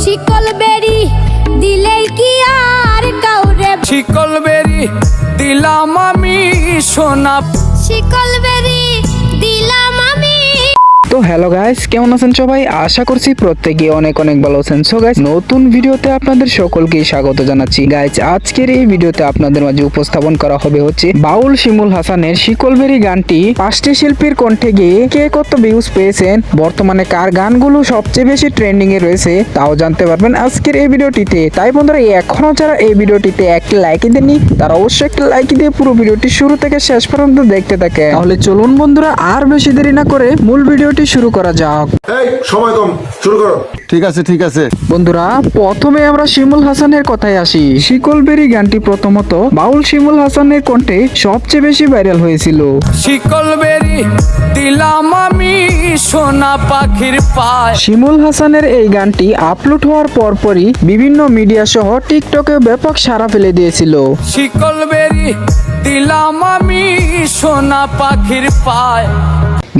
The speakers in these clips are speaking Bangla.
শিকল বেরি দিলেই কি আর কাউরে শিকল বেরি দিলাম আমি সোনা শিকল তো হ্যালো গাইস কেমন আছেন সবাই? আশা করছি প্রত্যেকে অনেক অনেক ভালো আছেন। সো গাইস নতুন ভিডিওতে আপনাদের সকলকে স্বাগত জানাচ্ছি। গাইস আজকের এই ভিডিওতে আপনাদের মাঝে উপস্থাপন করা হবে হচ্ছে বাউল শিমুল হাসানের শিকলবেরি গানটি। পাঁচটি শিল্পীর কণ্ঠে গিয়ে কে কত ভিউজ পেয়েছেন, বর্তমানে কার গানগুলো সবচেয়ে বেশি ট্রেন্ডিং এ রয়েছে, তাও জানতে পারবেন আজকের এই ভিডিওটিতে তাই বন্ধুরা এখনও যারা এই ভিডিওটিতে একটি লাইক দেননি, তারা অবশ্যই একটি লাইক দিয়ে পুরো ভিডিওটি শুরু থেকে শেষ পর্যন্ত দেখতে থাকে তাহলে চলুন বন্ধুরা, আর বেশি দেরি না করে মূল ভিডিওটি শুরু করা যাক। এই সময় কম শুরু করো। ঠিক আছে ঠিক আছে। বন্ধুরা প্রথমে আমরা শিমুল হাসানের কথায় আসি। শিকলবেরি গানটি প্রথমত বাউল শিমুল হাসানের কণ্ঠে সবচেয়ে বেশি ভাইরাল হয়েছিল। শিকল বেরি দিলাম আমি সোনা পাখির পায়। শিমুল হাসানের এই গানটি আপলোড হওয়ার পরপরই বিভিন্ন মিডিয়া সহ টিকটকে ব্যাপক সাড়া ফেলে দিয়েছিল। শিকল বেরি দিলাম আমি সোনা পাখির পায়।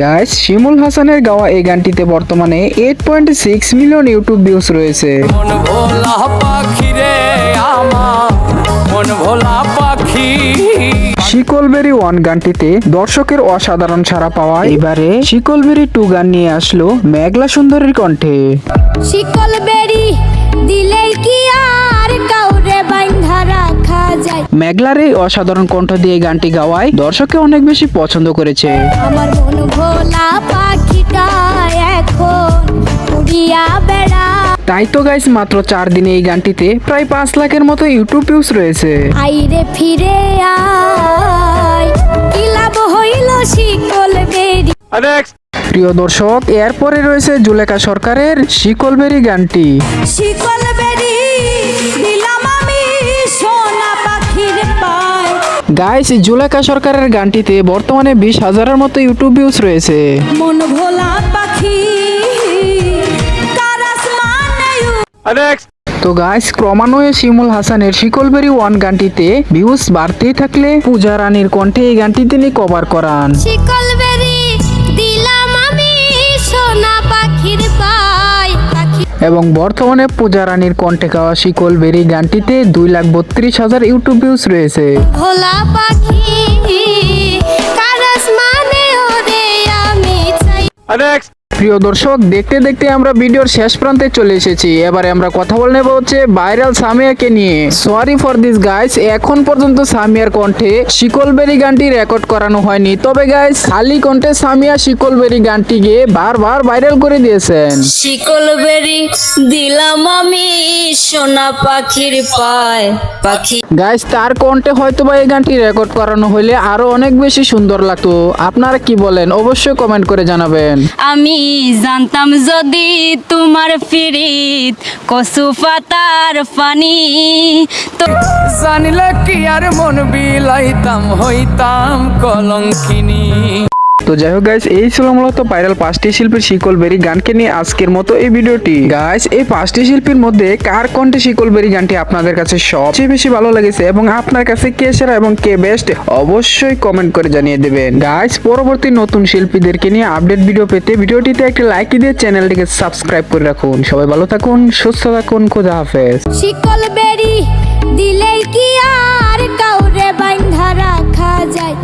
গাইস শিমুল হাসানের গাওয়া এই গানটিতে বর্তমানে eight point six million YouTube views রয়েছে। মন ভোলা পাখি রে আমার মন ভোলা পাখি। শিকলবেরি ওয়ান গানটিতে দর্শকের অসাধারণ সাড়া পাওয়া এবারে শিকলবেরি টু গান নিয়ে আসলো মেঘলা সুন্দরীর কণ্ঠে। শিকল বেরি দিলেই কি আর কাউরে বাইন্ধা রাখা যায়। মেঘলার এই অসাধারণ কণ্ঠ দিয়ে গানটি গাওয়ায় দর্শকে অনেক বেশি পছন্দ করেছে। আমার মন ভোলা পাখিটা এখন উড়িয়া বেড়া। তাই তো গাইস মাত্র চার দিনে এই গানটিতে প্রায় পাঁচ লাখের মতো ইউটিউব ভিউজ রয়েছে। আইরে ফিরে আয় কি লাভ হইল শিকল বেরি? প্রিয় দর্শক এরপরে রয়েছে জুলেখা সরকারের শিকলবেরি গানটি। শিকল গাইস জুলেখা সরকারের গানটিতে বর্তমানে বিশ হাজারের মতো ইউটিউব ভিউজ রয়েছে। মন ভোলা পাখি তো গাইস ক্রমান্বয়ে শিমুল হাসানের শিকলবেরি ওয়ান গানটিতে ভিউজ বাড়তেই থাকলে পূজা রানীর কণ্ঠে এই গানটি তিনি কভার করান। এবং বর্তমানে পূজা রানীর কণ্ঠে গাওয়া শিকল বেরি গানটিতে দুই লাখ বত্রিশ হাজার ইউটিউব ভিউজ রয়েছে। ভোলা পাখি প্রিয় দর্শক দেখতে দেখতে আমরা ভিডিওর শেষ প্রান্তে চলে এসেছি। এবারে আমরা কথা বলে নেব হচ্ছে ভাইরাল সামিয়াকে নিয়ে। সরি ফর দিস গাইস এখন পর্যন্ত সামিয়ার কণ্ঠে শিকলবেরি গানটি রেকর্ড করানো হয়নি। তবে গাইস খালি কণ্ঠে সামিয়া শিকলবেরি গানটি গিয়ে বারবার ভাইরাল করে দিয়েছেন। শিকল বেরি দিলাম আমি সোনা পাখির পায় পাখি। গাইস তার কণ্ঠে হয়তো বা এই গানটি রেকর্ড করানো হলে আরও অনেক বেশি সুন্দর লাগতো। আপনারা কি বলেন? অবশ্যই কমেন্ট করে জানাবেন। আমি জানতাম যদি তোমার ফিরিত কসু পাতার পানি। তো জানিলে কি আর মন বিলাইতাম, হইতাম কলঙ্কিনী। তো যাই হোক গাইস এই ছিল মূলত ভাইরাল পাঁচটি শিল্পীর শিকলবেরি গানকে নিয়ে আজকের মতো এই ভিডিওটি। গাইস এই পাঁচটি শিল্পীর মধ্যে কার কণ্ঠে শিকলবেরি গানটি আপনাদের কাছে সবচেয়ে বেশি ভালো লেগেছে এবং আপনার কাছে কে সেরা এবং কে বেস্ট অবশ্যই কমেন্ট করে জানিয়ে দেবেন। গাইস পরবর্তী নতুন শিল্পীদেরকে নিয়ে আপডেট ভিডিও পেতে ভিডিওটিতে একটি লাইক দিয়ে চ্যানেলটিকে সাবস্ক্রাইব করে রাখুন। সবাই ভালো থাকুন, সুস্থ থাকুন, খোদা হাফেজ। শিকল বেরি দিলেই কি আর কাউরে বাইন্ধা রাখা যায়?